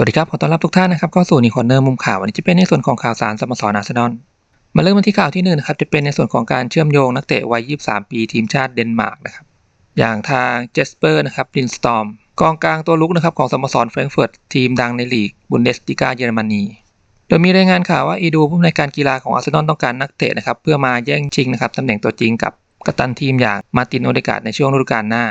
สวัสดีครับ ขอต้อนรับทุกท่านนะครับเข้าสู่นิคอนเนอร์มุมข่าววันนี้จะเป็นในส่วนของข่าวสารสโมสรอาร์เซนอลมาเริ่มกันที่ข่าวที่หนึ่งนะครับจะเป็นในส่วนของการเชื่อมโยงนักเตะวัย 23 ปีทีมชาติเดนมาร์กนะครับอย่างทางเจสเปอร์นะครับลินสตอมกองกลางตัวลุกนะครับของสโมสรแฟรงก์เฟิร์ตทีมดังในลีกบุนเดสติกาเยอรมนีโดยมีรายงานข่าวว่าอีดูผู้ในการกีฬาของอาร์เซนอลต้องการนักเตะนะครับเพื่อมาแย่งชิงนะครับตำแหน่งตัวจริงกับกัปตันทีมอย่างมาตินโอเดกาดในช่วงฤดูกาลหน้า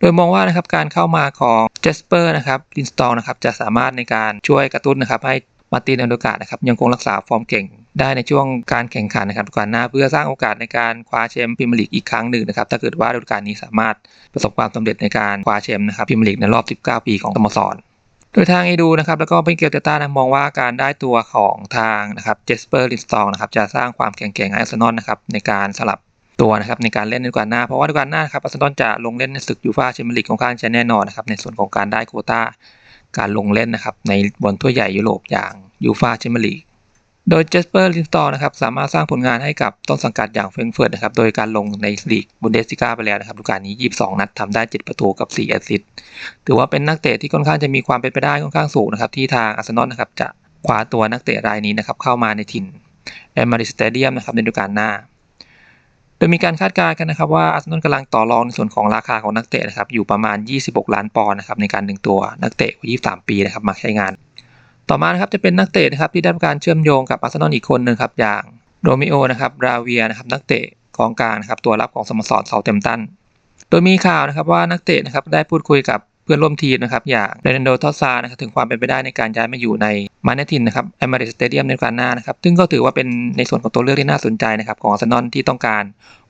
โดยมองว่านะครับการเข้ามาของเจสเปอร์นะครับลินสตอลนะครับจะสามารถในการช่วยกระตุ้นนะครับให้มาตินโอเดกาดนะครับยังคงรักษาฟอร์มเก่งได้ในช่วงการแข่งขันนะครับฤดูกาลหน้า เพื่อสร้างโอกาสในการคว้าแชมป์พรีเมียร์ลีกอีกครั้งหนึ่งนะครับถ้าเกิดว่าฤดูกาลนี้สามารถประสบความสำเร็จในการคว้าแชมป์นะครับพรีเมียร์ลีกในรอบ 19 ปีของสโมสรโดยทางเอดูนะครับแล้วก็เป็นเกลเตต้านะมองว่าการได้ตัวของทางนะครับเจสเปอร์ลินสตองนะครับจะสร้างความแข็งแกร่งให้อาร์เซนอลนะครับในการสลับ ตัวนะครับในการเล่นในกาลหน้า เพราะว่าฤดูกาลหน้าครับอาร์เซนอลจะลงเล่นในศึกยูฟ่าแชมเปี้ยนลีกค่อนข้างจะแน่นอนนะครับในส่วนของการได้โคต้าการลงเล่นนะครับในบนถ้วยใหญ่ยุโรปอย่างยูฟ่าแชมเปี้ยนลีกโดยเจสเปอร์ลินสตอนะครับสามารถสร้างผลงานให้กับต้นสังกัดอย่างเฟรงเฟิร์ตนะครับโดยการลงในลีกบุนเดสติก้าไปแล้วนะครับฤดูกาลนี้ 22 นัดทำได้ 7 ประตูกับ 4 แอสซิสต์ถือว่าเป็นนักเตะที่ค่อนข้างจะมีความเป็นไปได้ค่อนข้างสูงนะครับที่ทางอาร์เซนอลนะครับจะคว้าตัวนักเตะรายนี้นะครับเข้ามาในถิ่นแอมาริสเตเดียมนะครับในฤดูกาลหน้า ยมีการคาดการณ์กันนะครับว่าอาร์เซนอลกำลังต่อรองในส่วนของราคาของนักเตะนะครับอยู่ประมาณ 26 ล้านปอนด์นะครับในการดึงตัวนักเตะวัย23 ปีนะครับมาใช้งาน ต่อมานะครับจะเป็นนักเตะนะครับที่ได้รับการเชื่อมโยงกับอาร์เซนอลอีกคนหนึ่งครับอย่างโรมิโอนะครับราเวียนะครับนักเตะกองกลางนะครับตัวรับของสโมสรเซาเทมตันโดยมีข่าวนะครับว่านักเตะนะครับได้พูดคุยกับ เพื่อนร่วมทีมนะครับอย่างเรนันโดทอซานะครับถึงความเป็นไปได้ในการย้ายมาอยู่ในมาเนตินนะครับแอมมาริสเตเดียมในกาลหน้านะครับซึ่งก็ถือว่าเป็นในส่วนของตัวเลือกที่น่าสนใจนะครับของอาร์เซนอลที่ต้องการ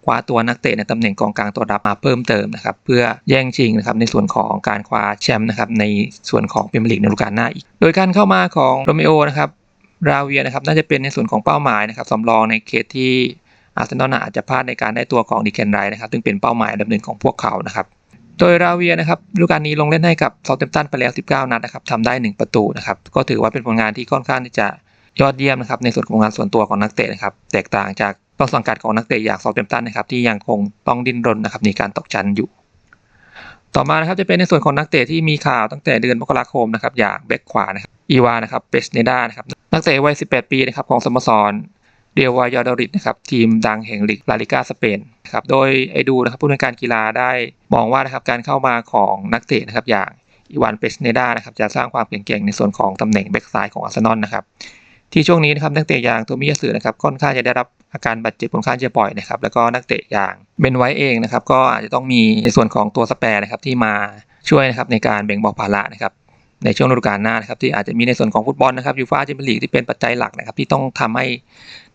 คว้าตัวนักเตะในตำแหน่งกองกลางตัวรับมาเพิ่มเติมนะครับเพื่อแย่งชิงนะครับในส่วนของการคว้าแชมป์นะครับในส่วนของพรีเมียร์ลีกในฤดูกาลหน้าอีก โดยการเข้ามาของโรเมโอนะครับราเวียนะครับน่าจะเป็นในส่วนของเป้าหมายนะครับสำรองในเคสที่อาร์เซนอลอาจจะพลาดในการได้ตัวของดิเคนไรนะครับซึ่งเป็นเป้าหมายดับหนึ่งของพวกเขานะครับ โดยราเวียนะครับฤดูกาลนี้ลงเล่นให้กับเซาท์แฮมป์ตันไปแล้ว 19 นัดนะครับทำได้ 1 ประตูนะครับก็ถือว่าเป็นผลงานที่ค่อนข้างที่จะยอดเยี่ยมนะครับในส่วนของงานส่วนตัวของนักเตะนะครับแตกต่างจากต้นสังกัดของนักเตะอย่างเซาท์แฮมป์ตันนะครับที่ยังคงต้องดิ้นรนนะครับในการตกชั้นอยู่ ต่อมานะครับจะเป็นในส่วนของนักเตะที่มีข่าวตั้งแต่เดือนมกราคมนะครับอย่างแบ็คขวานะครับอีวานะครับเปสเนดานะครับนักเตะวัย 18 ปีนะครับของสโมสร เดียววายอดริดนะครับทีมดังแห่งลีกลาลิกาสเปนครับโดยไอดูนะครับผู้ในวยการกีฬาได้มองว่านะครับการเข้ามาของนักเตะนะครับอย่างอีวานเปสเนดานะครับจะสร้างความเก่งในส่วนของตำแหน่งแบ็กซ้ายของอาร์เซนอลนะครับที่ช่วงนี้นะครับนักเตะอย่างตัวมิยาสึนะครับค่อนข้างจะได้รับอาการบาดเจ็บค่อนข้างจะบ่อยนะครับแล้วก็นักเตะอย่างเบนไว้เองนะครับก็อาจจะต้องมีในส่วนของตัวสแปร์นะครับที่มาช่วยนะครับในการแบ่งเบาภาระนะครับ ในช่วงฤดูกาลหน้านะครับที่อาจจะมีในส่วนของฟุตบอลนะครับยูฟ่าแชมเปี้ยนลีกที่เป็นปัจจัยหลักนะครับที่ต้องทำให้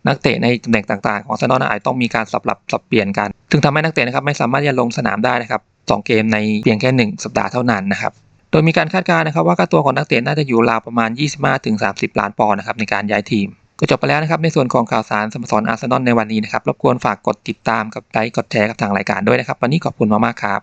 นักเตะในตำแหน่งต่างๆ ของอาร์เซนอลอาจต้องมีการสลับสับเปลี่ยนกันถึงทำให้นักเตะนะครับไม่สามารถจะลงสนามได้นะครับสองเกมในเพียงแค่ 1 สัปดาห์เท่านั้นนะครับโดยมีการคาดการณ์นะครับว่าค่าตัวของนักเตะน่าจะอยู่ราวประมาณ 25-30 ล้านปอนด์นะครับในการย้ายทีมก็จบไปแล้วนะครับในส่วนของข่าวสารสโมสรอาร์เซนอลในวันนี้นะครับรบกวนฝากกดติดตามกับไลค์กดแชร์กับทางรายการด้วยนะครับ วันนี้ขอบคุณมากๆครับ